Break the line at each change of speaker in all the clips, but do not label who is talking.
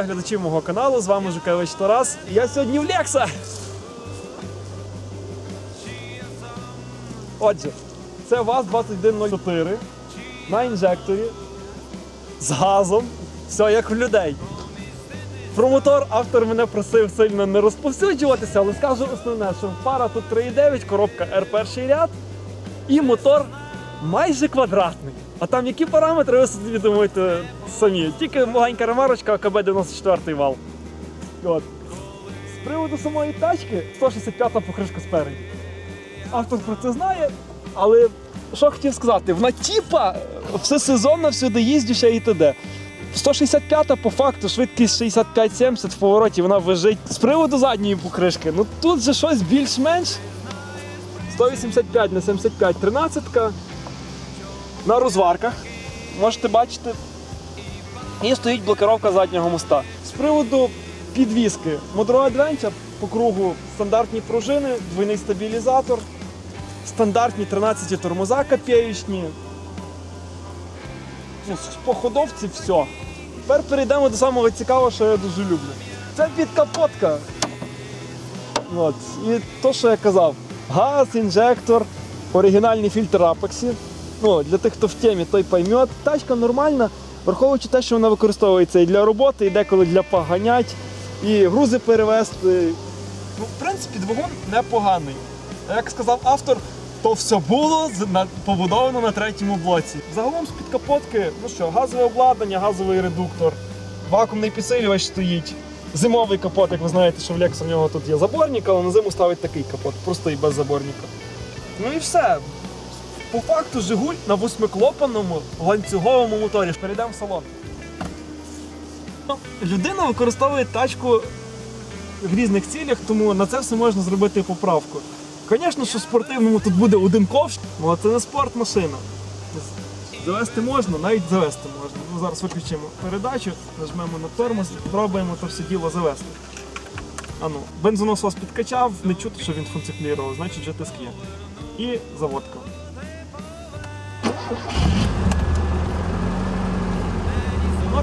вітаю глядачів мого каналу. З вами Жукевич Тарас. І Я сьогодні в Лекса. Отже, це ВАЗ-2104 на інжекторі з газом. Все як в людей. Про мотор автор мене просив сильно не розповсюджуватися, але скажу основне, що пара тут 3,9, коробка R1 ряд і мотор майже квадратний. А там які параметри, ви собі думаєте самі. Тільки маленька ремарочка, КБ-94 вал. От. З приводу самої тачки 165-та покришка спереді. Автор про це знає, але що хотів сказати, вона тіпа все сезонно всюди їздюча і т.д. 165-та по факту швидкість 65-70 в повороті вона вижить. З приводу задньої покришки, ну тут же щось більш-менш. 185 на 75 13 на розварках. Можете бачити. І стоїть блокировка заднього моста. З приводу підвіски Modro Adventure по кругу стандартні пружини, двойний стабілізатор, стандартні 13 тормоза копеючні. Ну, по ходовці все. Тепер перейдемо до самого цікавого, що я дуже люблю. Це підкапотка. От. І то, що я казав, газ, інжектор, оригінальний фільтр Апексі. Ну, для тих, хто в темі, той пойме. Тачка нормальна, враховуючи те, що вона використовується і для роботи, і деколи для поганять, і грузи перевезти. Ну, в принципі, двигун непоганий. Як сказав автор, то все було побудовано на третьому блоці. Загалом з-під капотки, ну що, газове обладнання, газовий редуктор, вакуумний підсилювач стоїть. Зимовий капот, як ви знаєте, що в Lexus в нього тут є заборник, але на зиму ставить такий капот, простий без заборника. Ну і все. По факту Жигуль на восьмиклопаному ланцюговому моторі. Перейдемо в салон. Ну, Людина використовує тачку в різних цілях, тому на це все можна зробити поправку. Звісно, що спортивному тут буде один ковш, але це не спортмашина. Завести можна, навіть завести можна. Ми зараз виключимо передачу, нажмемо на тормоз і спробуємо то все діло завести. Ану, бензонасос підкачав, не чути, що він функціонував, значить вже тиск є. І заводка.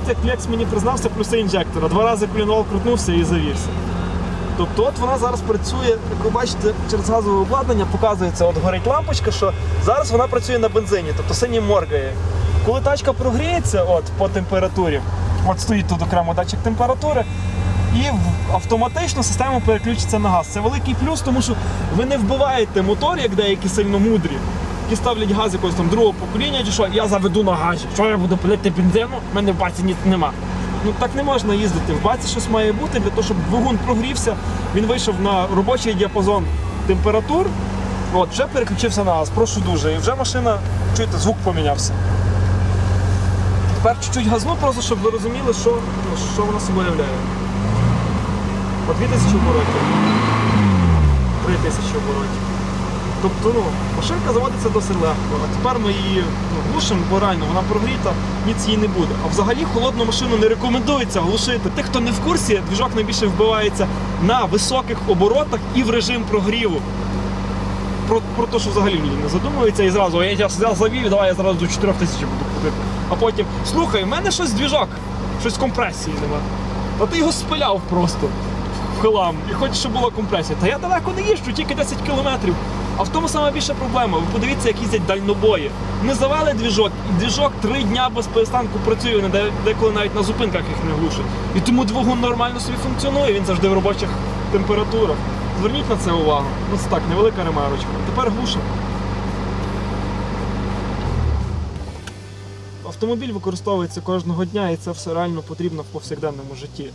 Як Лекс мені признався, плюси інжектора. Два рази клінол крутнувся і завівся. Тобто от вона зараз працює, як ви бачите, через газове обладнання показується, от горить лампочка, що зараз вона працює на бензині, тобто синій моргає. Коли тачка прогріється от, по температурі, от стоїть тут окремо датчик температури, і автоматично система переключиться на газ. Це великий плюс, тому що ви не вбиваєте мотор, як деякі сильно мудрі, які ставлять газ якогось там другого покоління, чи що я заведу на газі. Що я буду палити бензину? У мене в баці ніц нема. Ну так не можна їздити. В баці щось має бути для того, щоб двигун прогрівся. Він вийшов на робочий діапазон температур. От, вже переключився на газ. Прошу дуже. І вже машина, чуєте, звук помінявся. Тепер чуть-чуть газну, просто щоб ви розуміли, що, що вона собою являє. По 2000 оборотів. 3000 оборотів. Тобто, ну, машинка заводиться досить легко. А тепер ми її ну, глушимо, бо реально вона прогріта, ніц її не буде. А взагалі холодну машину не рекомендується глушити. Тих, хто не в курсі, двіжок найбільше вбивається на високих оборотах і в режим прогріву. Про, про те, що взагалі люди не задумуються і зразу, я я завів, давай я зразу до 4 тисяч буду ходити. А потім, слухай, в мене щось двіжок, щось компресії нема. Та ти його спиляв просто в хлам і хочеш, щоб була компресія. Та я далеко не їжджу, тільки 10 кілометрів. А в тому саме більша проблема. Ви подивіться, як їздять дальнобої. Ми завели двіжок, і двіжок три дня без перестанку працює, деколи навіть на зупинках їх не глушить. І тому двигун нормально собі функціонує, він завжди в робочих температурах. Зверніть на це увагу. Ну це так, невелика ремарочка. Тепер глушимо. Автомобіль використовується кожного дня, і це все реально потрібно в повсякденному житті.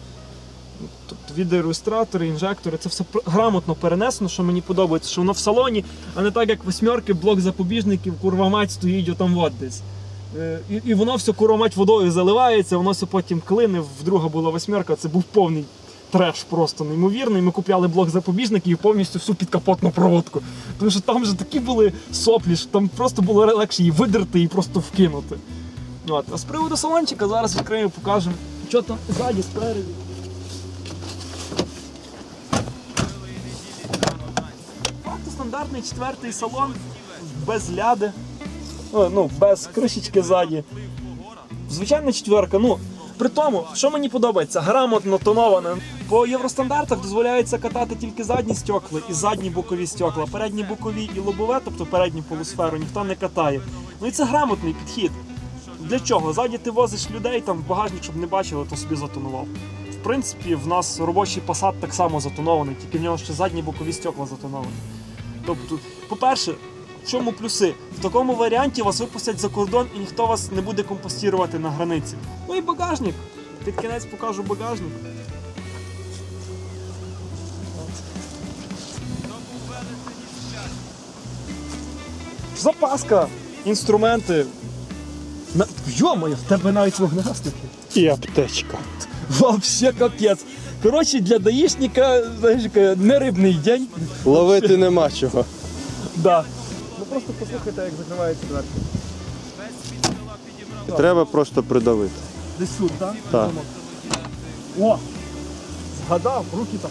Тобто відеоілюстратори, інжектори, це все грамотно перенесено, що мені подобається, що воно в салоні, а не так, як восьмерки, блок запобіжників, курва мать стоїть отам от десь. Е, І, і воно все курва водою заливається, воно все потім клине. Вдруга була восьмерка, це був повний треш просто неймовірний. Ми купляли блок запобіжників і повністю всю підкапотну проводку. Тому що там же такі були соплі, що там просто було легше її видерти і просто вкинути. От. А з приводу салончика зараз відкриємо, покажемо, що там ззаді, спереді. Стандартний четвертий салон без ляди, ну, без кришечки ззаді. Звичайна четверка, ну, При тому, що мені подобається, грамотно тоноване. По євростандартах дозволяється катати тільки задні стекла і задні бокові стекла. Передні бокові і лобове, тобто передню полусферу, ніхто не катає. Ну і це грамотний підхід. Для чого? Ззаді ти возиш людей там в багажник, щоб не бачили, то собі затонував. В принципі, в нас робочий посад так само затонований, тільки в нього ще задні бокові стекла затоновані. Тобто, по-перше, в чому плюси? В такому варіанті вас випустять за кордон і ніхто вас не буде компостувати на границі. Ну і багажник. Під кінець покажу багажник. Запаска, інструменти. Йо-моє, в тебе навіть вогнегасники.
І аптечка.
Вообще капець. Коротше, для даїшника, знаєш, не рибний день.
Ловити нема чого.
Да. Ну просто послухайте, як закривається дверки.
Треба просто придавити.
Десь тут, так?
Так.
О! Згадав, руки та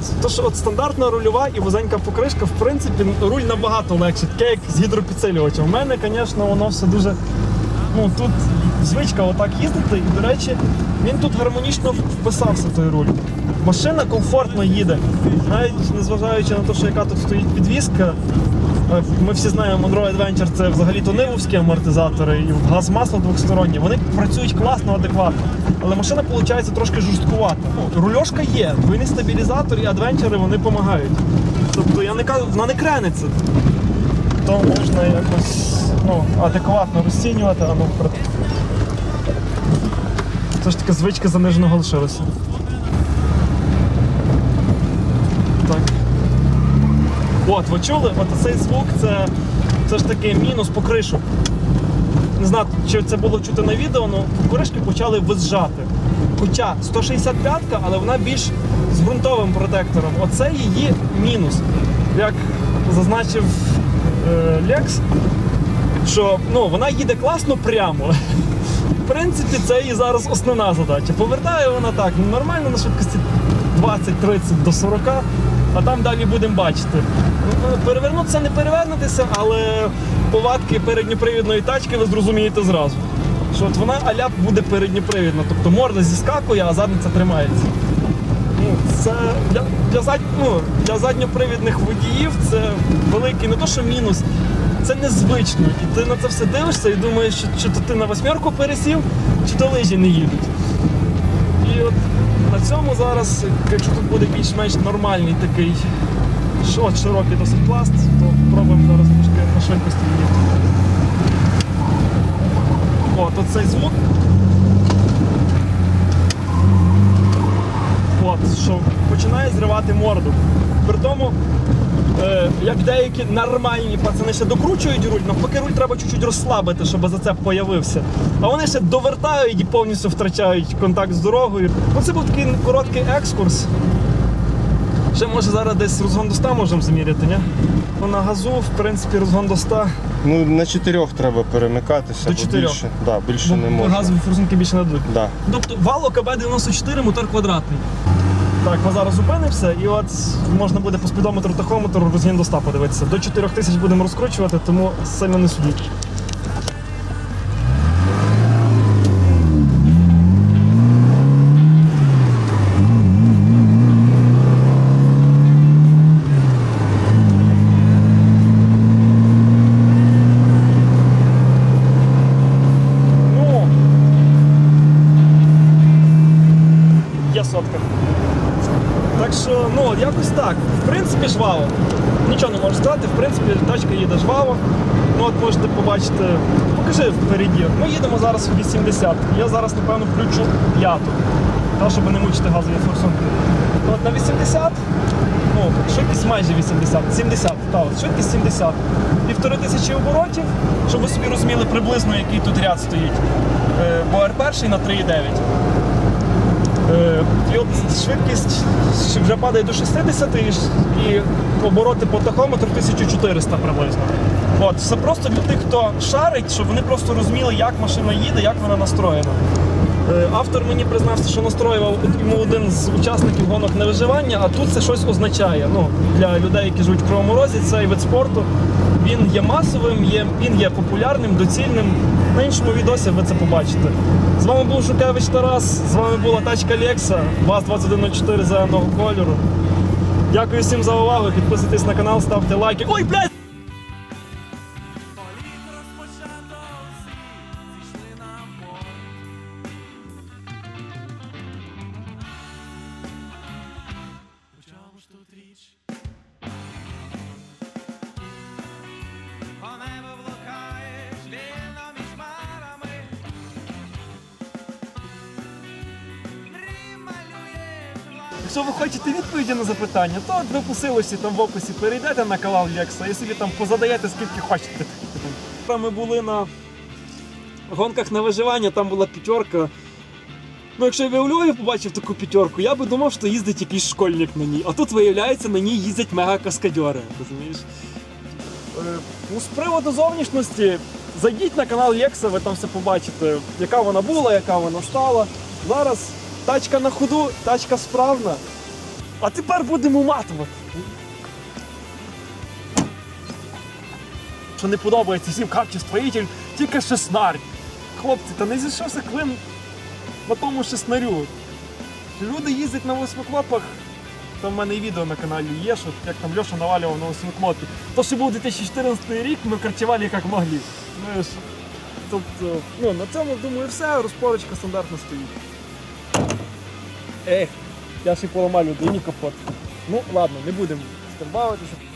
от, то, що от стандартна рульова і вузенька покришка, в принципі, руль набагато легше, таке як з гідропідсилювачем. У мене, звісно, воно все дуже. Ну тут звичка отак їздити, і, до речі, він тут гармонічно вписався той руль. Машина комфортно їде. Навіть незважаючи на те, що яка тут стоїть підвізка. Е, Ми всі знаємо, Monroe Adventure це взагалі-то нивовські амортизатори і газ масло двохсторонні. Вони працюють класно, адекватно. Але машина виходить трошки жорсткувата. Рульошка є, двойний стабілізатор і адвенчери вони допомагають. Тобто я не кажу, вона не крениться. То можна якось ну, адекватно розцінювати, а ну Це ж таки звичка заниженого лишилася. От, ви чули? От цей звук це, це ж таки мінус по кришу. Не знаю, чи це було чути на відео, але покришки почали визжати. Хоча 165-ка, але вона більш з ґрунтовим протектором. Оце її мінус. Як зазначив е, Лекс, що ну, вона їде класно прямо. В принципі, це її зараз основна задача. Повертає вона так, ну, нормально на швидкості 20-30 до 40, а там далі будемо бачити. Ну, Перевернутися не перевернутися, але повадки передньопривідної тачки ви зрозумієте зразу. Що от вона аля буде передньопривідна, тобто морда зіскакує, а задниця тримається. Ну, це для, для, зад, ну, для задньопривідних водіїв це великий не то, що мінус, це незвично. І ти на це все дивишся і думаєш, що, чи то ти на восьмерку пересів, чи то лижі не їдуть. І от на цьому зараз, якщо тут буде більш-менш нормальний такий от широкий досить пласт, то пробуємо зараз трошки на швидкості їхати. От оцей звук. От, що починає зривати морду. При тому, е, як деякі нормальні пацани ще докручують руль, навпаки руль треба чуть-чуть розслабити, щоб зацеп появився. А вони ще довертають і повністю втрачають контакт з дорогою. Ну, це був такий короткий екскурс. Ще може зараз десь розгон до 100 можемо заміряти, ні? Ну, на газу, в принципі, розгон до 100.
Ну, на чотирьох треба перемикатися,
До
бо
чотирьох.
більше, да, більше не можна.
газові форсунки більше не дадуть.
Да.
Тобто вал ОКБ 94, мотор квадратний. Так, ми зараз зупинимося, і от можна буде по спідометру тахометру розгін до 100 подивитися. До 4000 будемо розкручувати, тому сильно не судіть. Принципі, жваво. Нічого не можу сказати, в принципі, тачка їде жваво. Ну от можете побачити, покажи впереді. Ми їдемо зараз в 80. Я зараз, напевно, включу п'яту. Та, щоб не мучити газові форсунки. Ну, От на 80, ну, швидкість майже 80, 70, та, от, швидкість 70. Півтори тисячі оборотів, щоб ви собі розуміли приблизно, який тут ряд стоїть. Е, Бо R1 на 3,9. Е, І от швидкість вже падає до 60 і, обороти по тахометру 1400 приблизно. От, це просто для тих, хто шарить, щоб вони просто розуміли, як машина їде, як вона настроєна. Е, Автор мені признався, що настроював йому один з учасників гонок на виживання, а тут це щось означає. Ну, для людей, які живуть в Кривому Розі, цей вид спорту він є масовим, є, він є популярним, доцільним. На іншому відосі ви це побачите. З вами був Шукевич Тарас, з вами була тачка Лекса, ВАЗ-2104 зеленого кольору. Дякую всім за увагу. Підписуйтесь на канал, ставте лайки. Ой, блядь! Якщо ви хочете відповіді на запитання, то ви по силості там в описі перейдете на канал Лекса і собі там позадаєте скільки хочете. Там ми були на гонках на виживання, там була п'ятерка. Ну, якщо я у Львові побачив таку п'ятерку, я би думав, що їздить якийсь школьник на ній. А тут виявляється, на ній їздять мега-каскадьори. Розумієш? Е, Ну, з приводу зовнішності, зайдіть на канал Лекса, ви там все побачите, яка вона була, яка вона стала. Зараз тачка на ходу, тачка справна. А тепер будемо матувати. Що не подобається всім капчі-строїтель, тільки шеснарь. Хлопці, та не зійшовся клин на тому шеснарю. Люди їздять на восьмиклопах. Там в мене і відео на каналі є, що як там Льоша навалював на восьмиклопі. То, що був 2014 рік, ми корчували як могли. Знаєш, тобто, ну, на цьому, думаю, все, розпорочка стандартно стоїть. Ех, я ще поламаю людині капот. Ну, ладно, не будемо скарбавити, щоб